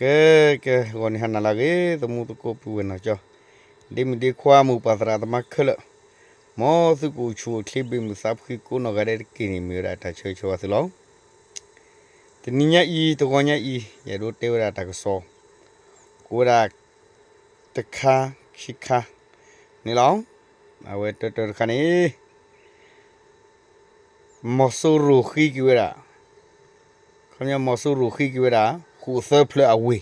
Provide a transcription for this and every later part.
ကဲကဲဂောနိဟနာလာကေသမုတကိုပူဝနာကြောဒီမဒီခွာမှုပါသရာတမခလမောစုကူချူထိပိမစပ်ခိကိုနဂရဲကိနီမီရာတချေချောစလောတနိညာဤတကောညာဤရဒိုတေဝရာတကဆောကိုရာတခါခိခါနေလောအဝဲတတခါနေမောဆူရူခိကွေရာခမမောဆူရူခိကွေရာ ခုသဖလအဝေ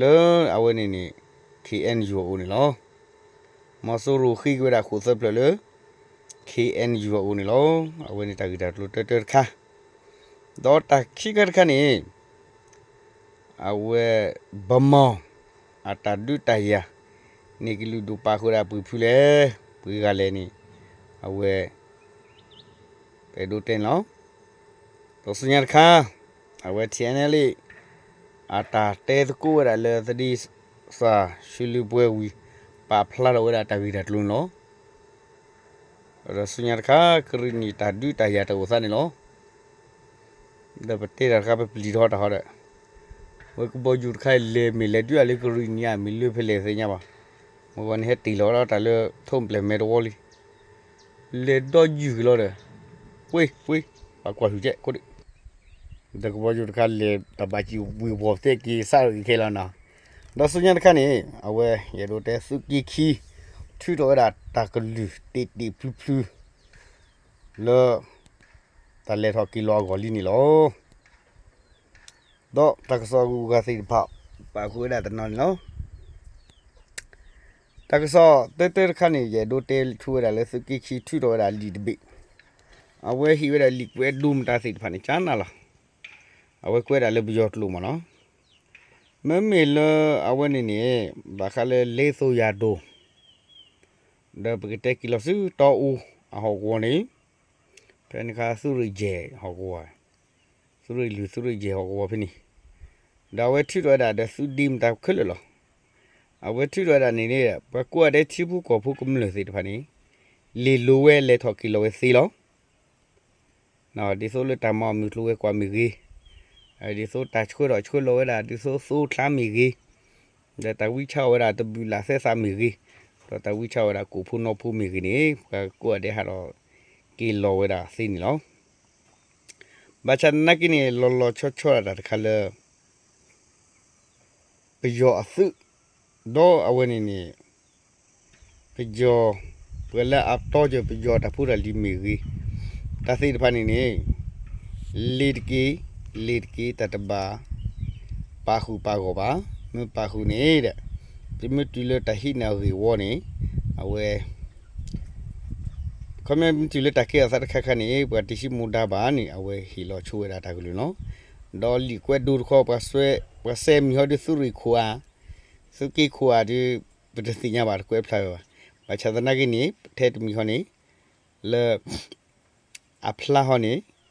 လဲအဝဲနေနေ KNU ဦးနေလောမောဆူရူခိကွေရာခုသဖလလေ KNU ဦးနေလောအဝဲနေတာဂီတာလို့တတခါတော့တခိကခါနေအဝဲဘမောအတာဒုတယာနေကလူဒူပါခရာပူဖူလေပူကလည်းနေအဝဲပဲဒုတင်လောတော့စညာခါအဝဲ TNL အတာတဲတကူရလေသဒီစာရှိလူပွဲဝီပါဖလာတော့ရတာဗီဒတ်လုံးလောရစညာခါခရနီတာဒူတယာတော့စနေလောဒါပတေရခါပပလီတော့တာဟောတဲ့ဝကဘောဂျူခိုင်လေမီလေတူအလေခရီနီယာမီလူဖလေစညာပါမဝန်ဟက်တီလောတာလေထုံးပလေမေတော်ဝလီလေတော့ယူလောတဲ့ဝေးဝေးပါကွာယူချက်ကို da ko boju ka le da ba ji wi bo te ki sa ri ke la na da su nya ka ni a we ye do te su ki ki thu do da ta ka lu ti ti plu plu le ta le tho ki lo go li ni lo do ta ka so gu ga si pa pa ku da ta no lo ta ka so te te ka ni ye do te thu da le su ki ki thu do da li de bi a we hi we da li we dum ta si pa ni cha na la အဝဲကွဲတာလည်းပြောတလို့မနော်မမေလအဝဲနေနေဘာခလဲလေးဆိုရဒိုဒဘကတက်ကီလစုတောဦးအဟောကောနေဖန်ခါစုရကျေဟောကောစုရလူစုရကျေဟောကောဖိနီဒါဝဲထိတော့တာဒစုဒီမ်တာခလလောအဝဲထိတော့တာနေနေဘကွာတဲ့ချိဘူးကောဖုကမလို့စီတဖာနေလီလိုဝဲလေထော်ကီလိုဝဲစီလောနော်ဒီဆိုလတမောမြူလိုဝဲကွာမီကြီး အဲဒီဆိုတာချွေတော့ချွေလောရတာဒီဆိုဆိုခလာမီကြီးဒါတဝီချောရတာတဘူလာဆက်စာမီကြီးတော့တဝီချောရတာကိုဖုနောဖုမီကြီးနေကိုတဲ့ဟာတော့ကီလောရတာစိနေလောဘာချန်နကိနေလောလောချောချောရတာတခါလေပယောအစုတော့အဝနေနေပယောပလအပ်တော့ကြပယောတဖူရလီမီကြီးတသိတဖာနေနေလီဒကီ lead ki tataba pa khu pa go ba me pa khu ne de ti me tu le ta hi na ri wo ne awe kome ti le ta ke sa kha kha ne ba ti shi mu da ba ni awe hi lo chu da ta glu no do li kwe du kho pa swe pa se mi ho de su ri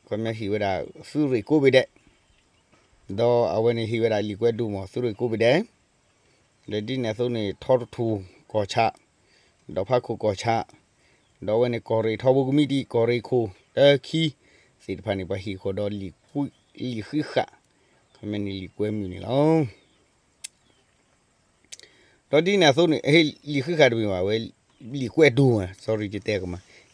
khu a su ki khu a di ba de ti nya ba kwe phla ba ba cha da na ki ni the tu mi ho ni le a phla ho ni ခွန်မြဟီဝဒစူရီကိုဘိတဲ့ဒေါ်အဝနေဟီဝဒလီကွဲဒူမစူရီကိုဘိတဲ့လေဒီနေဆုံးနေထောထူကောချဒေါ်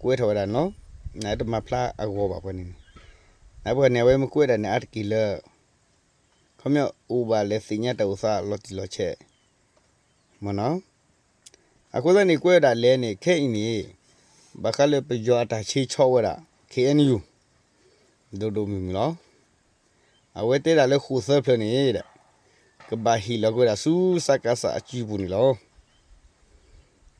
te lo sunya de khani di le ni ta so kha ha ni ye do te le pe yo khi ki we da aha khu se phe le ke en yo lo de ta so kha ni ba kwe we da ni mi da ba su phu de ka la awe na page ni ko da le su le phu du thu khye lu chi khwi ni ကွဲထော်တာနော်နိုင်တမဖလာအကောပါပနေနိုင်ဘနေဝဲမကွဲတဲ့နဲ့အ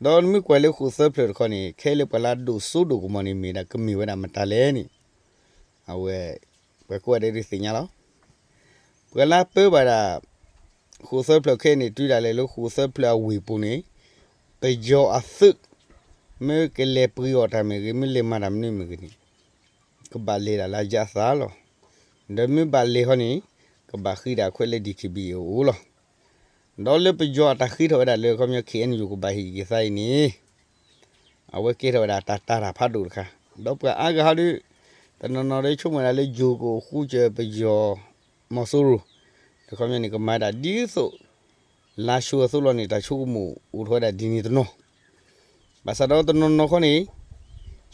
တကီလခမဥပါလေစညတောစားလော်တီလော်ချက်မနော်အခုလည်းနေကွဲတာလဲနေခဲအင်းနေဘခလည်းပကြောတာချီချောဝတာ KNU ဒိုဒိုမီမလောအဝဲတဲတာလည်းခူဆပ်ဖနေတဲ့ကဘာဟီလောကွဲတာစူးစကားစာအကြည့်ဘူးနီလောဒေါ်မီကွယ်လေခုဆပ်ဖလခနီခဲလေပလာဒူဆူဒူကမနီမီနာကမီဝနာမတလဲနီအဝဲဘကွက်တဲ့စညာလောပလာပေပါတာခုဆပ်ဖလခဲနေတွေ့တယ်လေလို့ခုဆပ်ဖလဝေပူနေပေကြောအသုမဲကလေးပရီော်တမေကမလေမရမ်နေမကနီကဘာလေလာကြစားလောဒမဘာလေဟနီကဘာခိဒါခွဲလေဒီခိဘီအိုလော ဒေါ်လေပကြောတာခိထော်ဒါလေခမယခဲန်ယူကဘာဟီကဆိုင်နီအဝဲကေထော်ဒါတာတာဖတ်ဒူခါတော့ပအာဂဟာဒီတနနော်လေးချုံမလာလေးဂျိုကိုခုကျပကြောမဆူရူဒီခမယနီကမာဒါဒီဆိုလာရှူဆိုလို့နေတာချုံမှုဦးထော်ဒါဒီနီတနော်ဘာသာတော့တနော်နော်ခနီ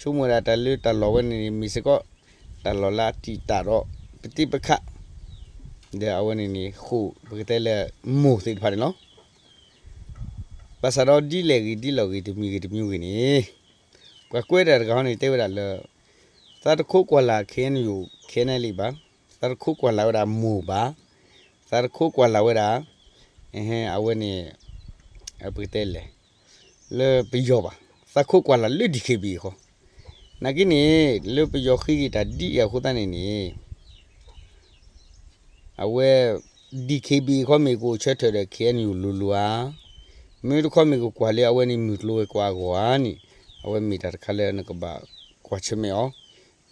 ချုံမလာတလူတလောဝနီမီစကောတလောလာတီတာတော့ပတိပခတဲ့ အဝနီနီခုဘကတဲ့လေမူစိတ်ဖာတယ်နော်ဘာသာတော့ဒီလေကြီးဒီလောကြီးဒီမီကြီးဒီမျိုးကြီးနီကွကွဲတဲ့ကောင်းနေတဲဝလာလောသာတခုကွာလာခင်းယူခင်းနေလိပါသာတခုကွာလာဝတာမူပါသာတခုကွာလာဝတာအဟင်အဝနီအပကတဲ့လေလေပြီးရောပါသာခုကွာလာလွတ်ဒီခေပြီးခေါ် na kini le pe yo khi ta di ya khu ta ne ni awe dkb kho me ko che the de khen yu lu lu a me kho me ko kwa le awe ni mu lu kwa kwa ni awe mi ta kha le na ko ba kwa che me o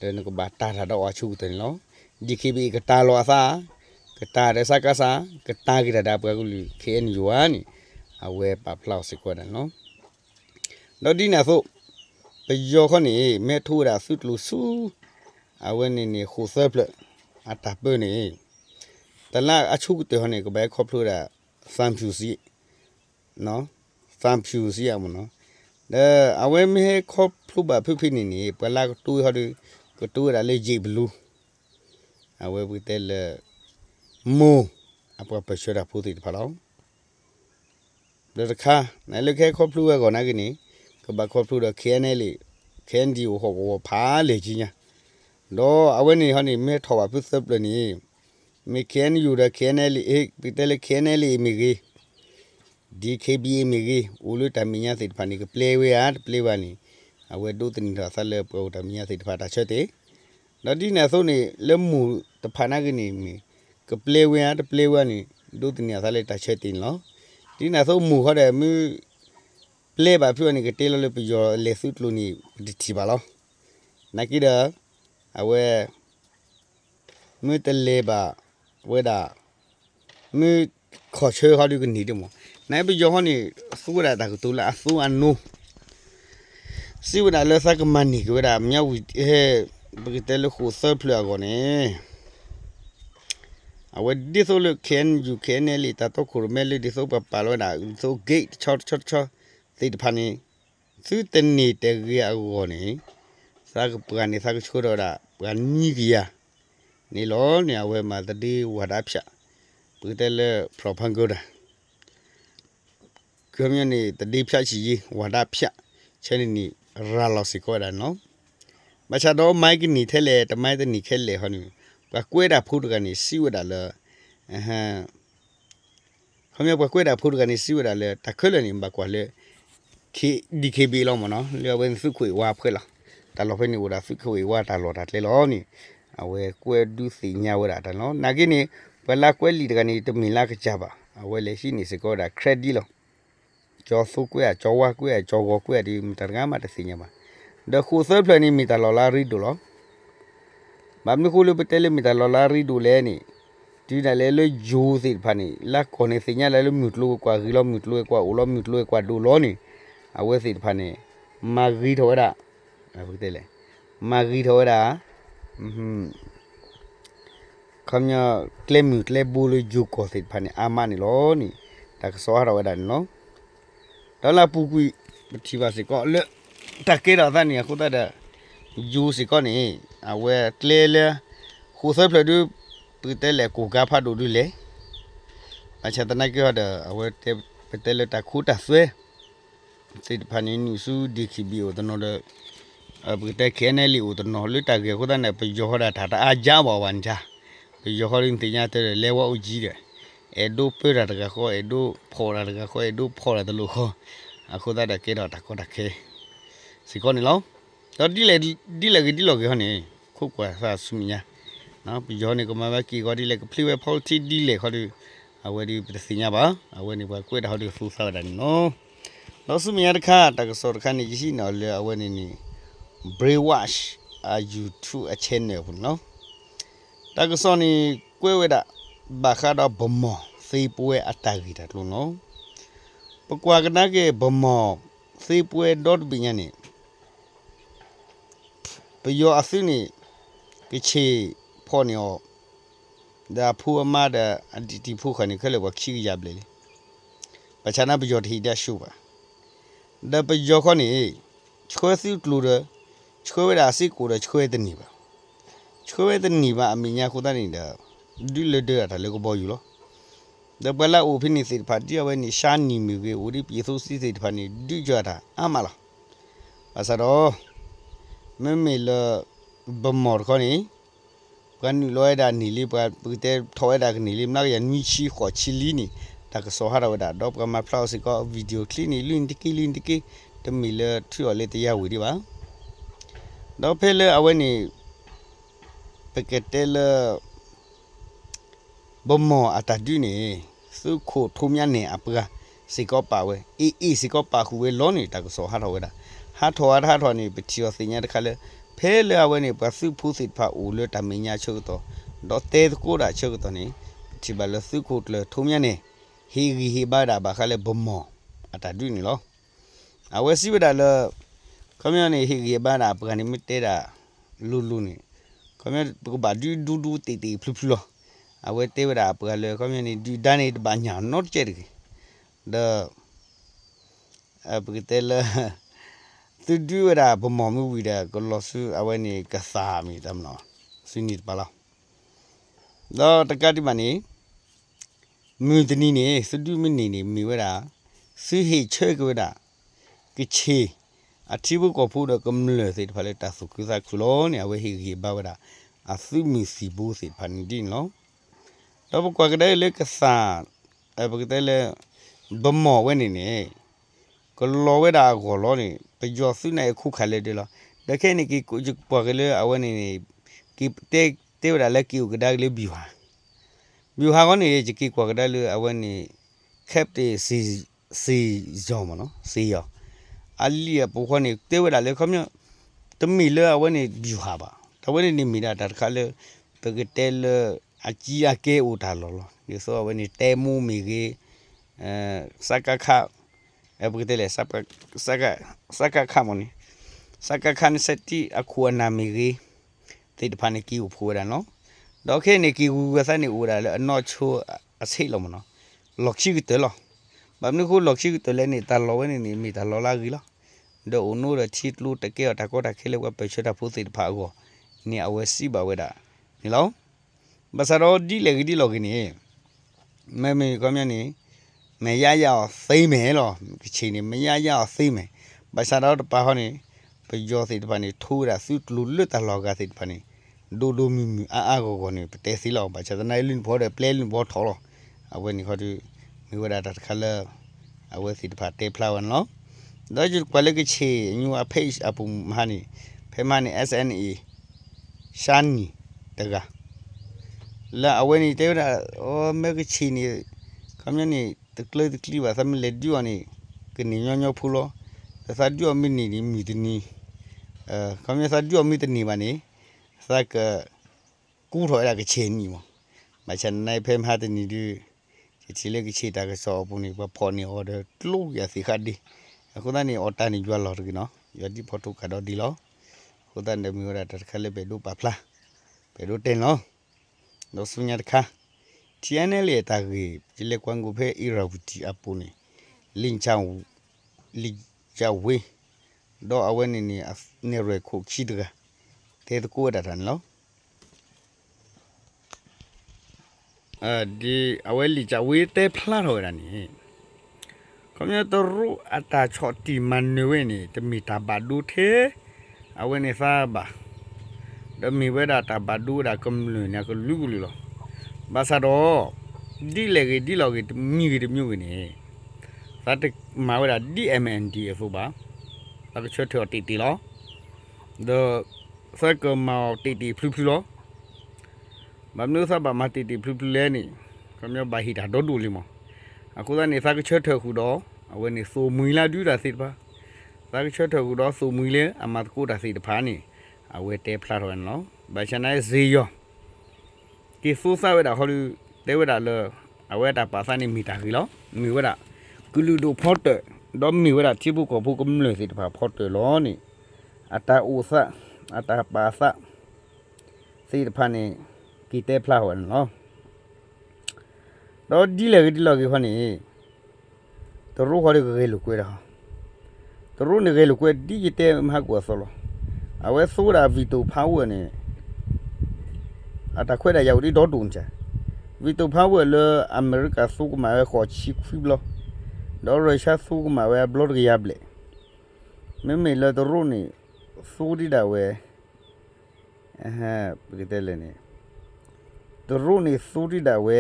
de na ko ba ta ta do a chu te lo dkb ka ta lo sa ka ta de sa ka sa ka ta ki da da pa ku lu khen yu a ni awe pa plau se ko da no lo di na so ပယောခနေမဲထိုးတာဆုတလူစုအဝဲနေနေခုဆပ်ပလအ တာပနေတလာအချုတဲ့ဟနေကဘဲခေါပလို့တာဖမ်ဖြူစီနော်ဖမ်ဖြူစီရမနော်ဒါအဝဲမဲခေါပလို့ပါဖိဖိနေနေပလာတူဟဒီကတူရလေဂျီဘလူးအဝဲဝီတဲလမိုအပပရှရာဖူတီဖလောင်းဒါတခါနိုင်လေခဲခေါပလို့ရကောနာကနီကဘခေါဖလူတော့ခဲနေလေခဲန်ဒီဟောဘောဖာလေကြီးညာတော့အဝဲနေဟောနေမဲထော်ပါပစ်စပ်လနေ မေခဲန်ယူရခဲနေလေအေပိတလေခဲနေလေမီကြီးဒီခေဘီမီကြီးဦးလူတမညာစိတ်ဖာနေကပလေဝေယာပလေဝါနေအဝဲဒုတနီတာဆက်လေပေါ်တမညာစိတ်ဖာတာချက်တဲ့တော့ဒီနေဆိုနေလက်မှုတဖာနာကနေမီကပလေဝေယာတပလေ ဝါနေဒုတနီဆက်လေတာချက်တင်လောဒီနေဆိုမှုဟောတယ်မီ play ba phu ni ke telo le pi yo le su tlu ni di ti ba lo na ki da awe mu te le ba we da mu kho chhe ha di ke ni de mo na pi yo ha ni su da da ku la su an no si we da le sa ke man ni ke we da mya wi he ba ke te le khu sa plu go ne awe di so le ken you ken le ta to khu me le di so pa pa lo da so gate chot chot chot သိတဖာနေသူတနေတကရအောနေစာကပကနေစာကချိုတော့တာပကနီကရ နေလောနေဝဲမှာတတိဝါဒဖြတ်ပကတဲ့လေပရဖန်ကိုဒါကမြနေတတိဖြတ်ချီဝါဒဖြတ်ချဲနေနီရာလောစီကိုဒါနော်မချတော့မိုက်ကနီထဲလေတမိုက်တနီခဲလေဟောနီပကွဲတာဖုတ်ကနေစီဝဒါလေအဟမ်ခမရပကွဲတာဖုတ်ကနေစီဝဒါလေတခွဲလေနေဘကွာလေ khi đi khi bị lo mà nó liệu bên sức khỏe qua phơi là ta lo phải nhiều đã sức khỏe qua ta lo đặt lấy lo nè à we quê du xì nhau đã ta nó nãy cái này phải là quê lì cái này tụi mình là cái chả bà à we lấy xin sẽ có đã credit lo cho số quê cho qua quê cho qua quê đi mình ta ngắm mà ta xì nhau mà đó khu sơ plan này mình ta lo la ri đồ lo mà mình khu lúc bên tele mình ta lo la ri đồ lẽ nè ဒီတယ်လေလေဂျိုးစစ်ဖာနေလာခေါနေစညာလေလေမြူတလို့ကွာဂီလောမြူတလို့ကွာဦးလောမြူတလို့ကွာဒူလောနေအဝဲစီတဖာနေမာဂီထောရအခုတဲ့လေမာဂီထောရ อืมခမညာကလမကလဘူလဂျူကိုစစ်ဖာနေအာမနီလောနီတကစောရဝဒန်နော်ဒေါ်လာပူကွီမတီပါစီကောလေတကေရသန်နီခုတတဲ့ယူစီကောနေအဝဲကလေလေခုဆပ်ဖလဒူပီတဲလေကိုကဖတ်ဒူဒူလေအချက်တနကေရတဲ့အဝဲတဲပတဲလေတခုတဆွဲ sai da fani ni su di ki bi o no da abu ta kene li o no lu ta ge ko da na pe jo da ta ta a ja ba wan ja pe jo ho rin ti nya te le wa u ji de e do pe ra da ko e do pho ra da ko e do pho ra da lu ko a ko da da ke da ta ko da ke si ko ni lo đó đi lại đi lại cái đi lò cái họ này khúc quả sa sum nha nó bây giờ này có mà cái có đi lại cái plei phao thì đi lại họ đi အဝဲဒီပစညာပါအဝဲနေပါကွေးတော်ဒီဖူစားတယ်နော်လောစမရခါတကစောခါနေရှိနော်လေအဝဲနေနေ brain wash are you to a channel ဘူးနော်တကစောနေကွေးဝဲတာဘာခါတော့ဘမောစေးပွဲအတာကြီးတယ်လို့နော်ပကွာကနာကေဘမောစေးပွဲ dot ပညာနေပယောအစင်းနေကချေဖော်နေောဒါဖူအမဒါအဒီတီဖူခဏခလေဝခိရပလေပချနာပယောတီဒါရှုပါဒါပယောခနေချွေစီကလူရ ချွေဝဒါစီကိုရချွေတနေပါချွေတနေပါအမိညာခုတနေတာဒီလေတဲ့တာလေကိုပေါ်ယူလို့ဒါပလာအိုဖိနေစီဖာဒီအဝဲနေရှာနီမီဝေဦးဒီပြေဆိုစီစီတဖာနေဒီကြတာအမလားအစတော့မမေလဘမော်ခေါနေကန်လောရဒါနီလီပပတဲ့ထောရဒါကနီလီမနာရနီချီခေါ်ချီလီနီဒါကစောဟာရဝဒါတော့ကမဖလောက်စီကဗီဒီယိုကလီနီလွင်တကီလင်တကီတမီလထရလေတရဝီဒီပါ တော့ဖဲလေအဝဲနေပကတဲ့လဘမောအတဒူနေစုခိုထုံမြနေအပကစီကောပါဝဲအီအီစီကောပါခုဝဲလောနေတာကစောဟာရဝဒါဟာထောဟာဟာထောနေပတီယောစညာတခါလေဖဲလေအဝဲနေပစုဖုစစ်ဖာဦးလတမညာချုပ်တော့ဒေါ်တဲကိုရာချုပ်တော့နေချီဘလစုခုတလထုံမြနေဟီဂီဟီဘာဒါဘာခလေဘမောအတာဒူနီလောအဝဲစီဝဒါလခမယနေဟီဂီဘာဒါပကနေမတဲတာလူ လူနေခမယပကဘာဒူဒူဒူတီတီဖလူဖလူအဝဲတဲဝဒါပကလေခမယနေဒီဒန်နေဘာညာနော့ကျဲဒီဒါအပကတဲလာသူဒူရတာဘမော်မှုဝီတာကလောဆူ အဝဲနေကစားမီတမနော်စင်းနိပါလားတော့တကတိမနေမူတနီနေစဒူမနေနေမီဝဲတာစီဟေချဲကွဲတာကချေအတိဘကိုဖို့တော့ကမ္လစေတဖလဲတဆုကုစားခုလောနေအဝဲဟေဟေဘာဝတာအသုမီစီဘူစေဖန်ဒီနော်တော့ဘကွာကတဲ့လေကစားအဘကတဲ့လေဘမော်ဝဲနေနေကလောဝဲတာကိုလောနေ pe jo su na khu khale de lo de ke ni ki ku ju po ke le awe ni ni ki te te da le ki ku da le bi ha bi ha ko ni ji ki ko ka da le awe ni cap te si si jo mo no si yo ali ya po ko ni te da le kho myo te mi le awe ni bi ha ba da we ni mi da da ka le pe ke te le a ji a ke u da lo lo ni so awe ni te mu mi ke eh saka kha အပကတဲ့လေစပစကစကခမနီစကခန်စတီအခုနာမီရီတေတဖာနေကီကိုဖိုးရနော်တော့ခဲနေကီကူကစနေဦးရလေအနော်ချိုအစိလုံးမနော်လော်ချီကတဲလောဘာမနခုလော်ချီကတဲလေနေတာလောဝနေနေမိတာလောလာကြီးလား ဒေါ်နိုရချီလူတကဲတာကောတာခဲလေဝပဲချတာဖိုးတေတဖာကိုနေအဝဲစီပါဝဲတာနေလောဘစရောဒီလေဒီလောကင်းနေမဲမေကမြနေမရရအောင်သိမ့်မယ်လို့ဒီချိန်နေမရရအောင်သိမ့်မယ်ဘာသာတော့ပါဟောနေပယောစိတ်ပန်နေထိုးတာစုလူလွတ်တလောကစိတ်ပန်နေဒိုဒိုမီမီအာအာကိုကိုနေပတဲစီလောက်ဘာချတဲ့နိုင်လင်းဘောတဲ့ပလဲလင်းဘောထော်လို့အဝဲနေခေါ်ဒီမိဝဒတာခလအဝဲစိတ်ပါတေဖလာဝန်လို့ တော့ကျကွာလေကချေညူအဖေ့အပူမဟာနေဖေမနေ SNE ရှာနီတကလာအဝဲနေတေတာအော်မဲကချီနေခမနေတကလေတကလီပါသမလေဒီဝနီကနေညညဖူလောသစာဒီဝမီနီနီမီတနီအဲခမစာဒီဝမီတနီပါနေစကကူထော်ရကချေနီမမချန်နိုင်ဖဲမဟာ တနီဒီချီလေကချေတာကစောပူနီပဖော်နီအော်ဒလူရစီခတ်ဒီအခုတန်းနီအော်တာနီကြွလော်ကနော်ယဒီဖော်တိုကတော့ဒီလောခုတန်းဒမီရတာခလေပဲဒူပါဖလားပဲဒူတင်လောတော့ဆုညာတခါ TNL ရဲ့တာကြီးဒီလက်ကွန်ကိုဖဲ Irauti အပူနေလင်ချောင်းလီချဝေတော့အဝဲနေနေနေရခုချီတကတဲတ ကိုရတာနော်အဲဒီအဝဲလီချဝေတဲဖလာတော့ရနေခမရတော့ရူအတာချော်တီမန်နဝဲနေတမီတာဘဒူသေးအဝဲနေစားပါဒမီဝဲတာတာဘဒူရာကမ်လူနေကလူလူလောဘာသာတော့ဒီလေကြီးဒီလောက်ကြီးမြည်ကြီးမြို့ကြီးနေသာတမာဝရ DMND အဖို့ပါဘာကချွတ်ထော်တီတီလောဒဆက်ကမောတီတီဖလူဖလူလောမမနုသဘာမတီတီဖလူဖလူလဲနေခခမဘာဟီတာတော့ဒူလီမအခုဒါနေစားကချက်ထခုတော့ အဝဲနေဆိုမွီလာဒူတာစစ်ပါစားကချက်ထခုတော့ဆိုမွီလေအမတ်ကိုတာစစ်တဖာနေအဝဲတဲဖလာတော့နော်ဘာချနိုင်ဇီယောကီဖူဆာဝဲတာဟောလူတဲဝဲတာလောအဝဲတာပါစနေမီတာကြီးလောမီဝဲတာကူလူဒိုဖော့တတော့မီဝဲတာချိဘူးကိုဘူးကမလို့စစ်တဖာဖော့တလောနေအတာဥဆာအတာပါဆာစစ်တဖာနေကီတဲဖလာဟောနော်တော့ဒီလေဒီလောကေခနေတရူခေါ်ရကေလူကွေးတာတရူနေကေလူကွေးဒီကြတဲ့မဟာကွာဆောလောအဝဲဆိုးတာဗီတိုဖားဝဲနေ အတခွဲတာရောက်ဒီတော့တုံချာဗီတိုဖားဝဲလအမေရိကဆုကမှာခေါ်ချီဖီဘလတော့ရုရှားဆုကမှာဝဲဘလော့ရရဘလေမမေလတရူနေဆိုးဒီတာဝဲအဟပကတဲ့လေနေတရူနေဆိုးဒီတာဝဲ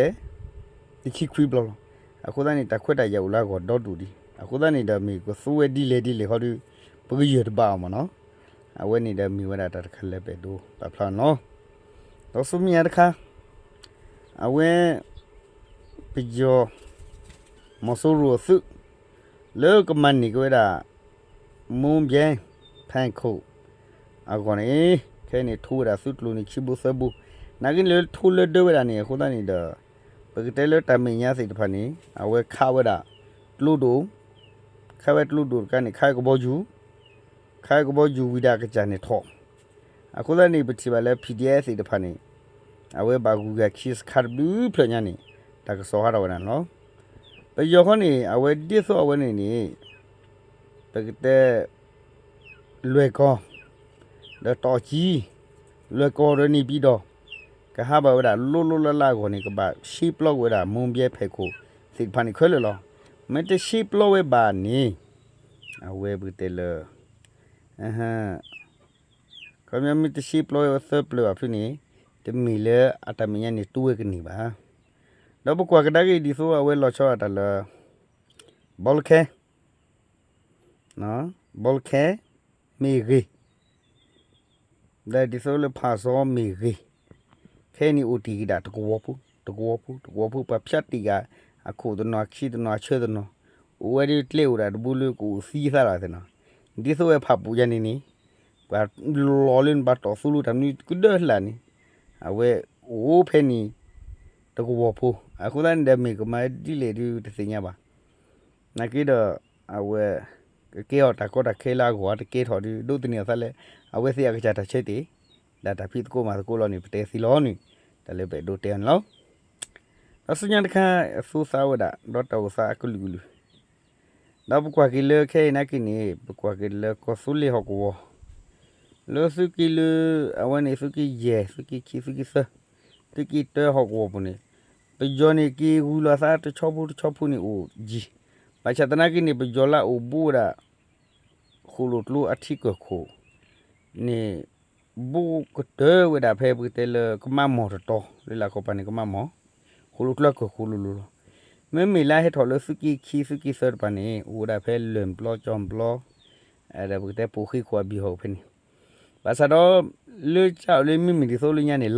ဒီခိခွေးဘလော အခုတန်းနေတာခွက်တာရောက်လာကောတော့တူဒီအခုတန်းနေတာမီကိုသိုးဝဲဒီလေဒီလေဟောဒီပကရတပါမနော်အဝဲနေတာမီဝဲတာတခက်လက်ပဲတို့ပပလာနော်တော့စုမီရခါအဝဲပကြောမဆူရစုလောကမန်နီကွေတာမုံပြဲဖန်ခုအကောနေခဲနေထူတာစုတလူနေချိဘူးဆဘူးနာကင်းလေထူလေဒေဝတာနေခုတန်းနေတာ ပကတဲလတမင်ညာစိတဖာနေအဝဲခါဝဲတာတလူတူခါဝဲတလူတူကနေခိုင်ကဘောဂျူခိုင်ကဘောဂျူဝိဒါကကြနေထောအခုလည်းနေပတိပါလဲ PDF စိတဖာနေအဝဲဘာကူကခစ်ခါဘူးဖညာနေတကစောဟာတော့နော်ပယောခနေအဝဲဒီဆိုအဝဲနေနေပကတဲလွယ်ကောဒတော်ကြီးလွယ်ကောရနေပြီးတော့ ကဟာဘဝဒါလိုလိုလာလာကိုနေကဘာရှီပလော့ဝဒါမုံပြဲဖဲကိုစိဖာနေခွဲလလောမတရှီပလော့ဝဘာနေအဝဲဘူးတဲလအဟမ်ကမမတရှီပလော့ဝဆပ်လောအဖနေတမီလေအတမညနေတူဝဲကနေပါတော့ဘကွာကဒါကြီးဒီဆိုအဝဲလောချောတာလဘောလခဲနော်ဘောလခဲမီဂီဒါဒီဆိုလေဖာစောမီဂီ ခဲနီအိုတီဒါတကောပူတကောပူတကောပူပဖြတ်တီကအခုတနခီတနချေတနဝဲဒီတလေဦးဒါတဘူးလူကိုစီးစားလာတဲ့နော်ဒီဆိုရဖပူရနေနေဘာလောလင်ဘတ်တော်ဆူလူတမ်နီကုဒလှနီအဝဲအိုးဖဲနီတကောပူအခုတန်ဒမီကမဒီလေဒီတစညာပါနကီတော့အဝဲကေော်တကောတခဲလာကိုတကေထော်ဒီဒုတနီဆက်လဲအဝဲစီရကချတာချက်တီ လာတဖိတကိုမှာကိုလောနေပတဲစီလောနီတလည်းပဲဒိုတန်လောအစညာတခါဖူစာဝဒဒေါ်တောစာကလူလူတော့ဘကွာကီလခဲနကိနေဘကွာကီ လကိုဆူလီဟကောလောစုကီလအဝနေစုကီယေစုကီခီစုကီစတကီတဲဟကောပနေပဂျောနေကီဂူလာစာတချောဘူးတချောဘူးနေအိုဂျီဘာချတ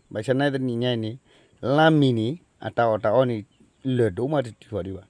နာကိနေပဂျောလာအိုဘူရာခူလုတလူအထိကခိုနေဘူကတဲဝဒါဖဲပတဲလကမမော်တော်လေလာကောပနေက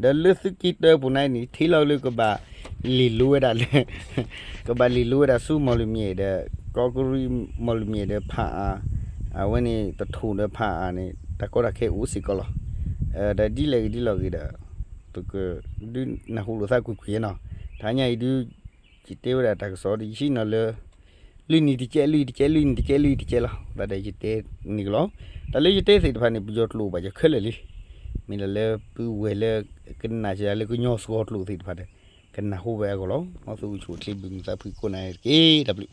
เดลึสกิเตอร์ปุ่นไนนี่ที่เราเลือกกบะลีลูเอดาเลยกบะลีลูเอดาสู้มอลเมียเดก็กรีมอลเมียเดผาอาวันนี้ตะทูเดผาอานี่ตะก็ระเคอุสิกลอเออเดดีเลยดีลอกิเดตุกดินะฮูลุซากุคุยเนาะทานี่ดูจิเตวดาตะกสอดิชินอเลยလိနီတီကျဲလိတီကျဲလိနီတီကျဲလိတီကျဲလာဗဒေဂျီတေနီကလောတလေဂျီတေစိတ်ဖာနေပျော့တလို့ပါကြခက်လေလီမင်းလည်းပူဝဲလည်း kena cha le kunyo skot lu thit phade kena hu ba ko lo ma su chu thi bim sa phi ko na ke w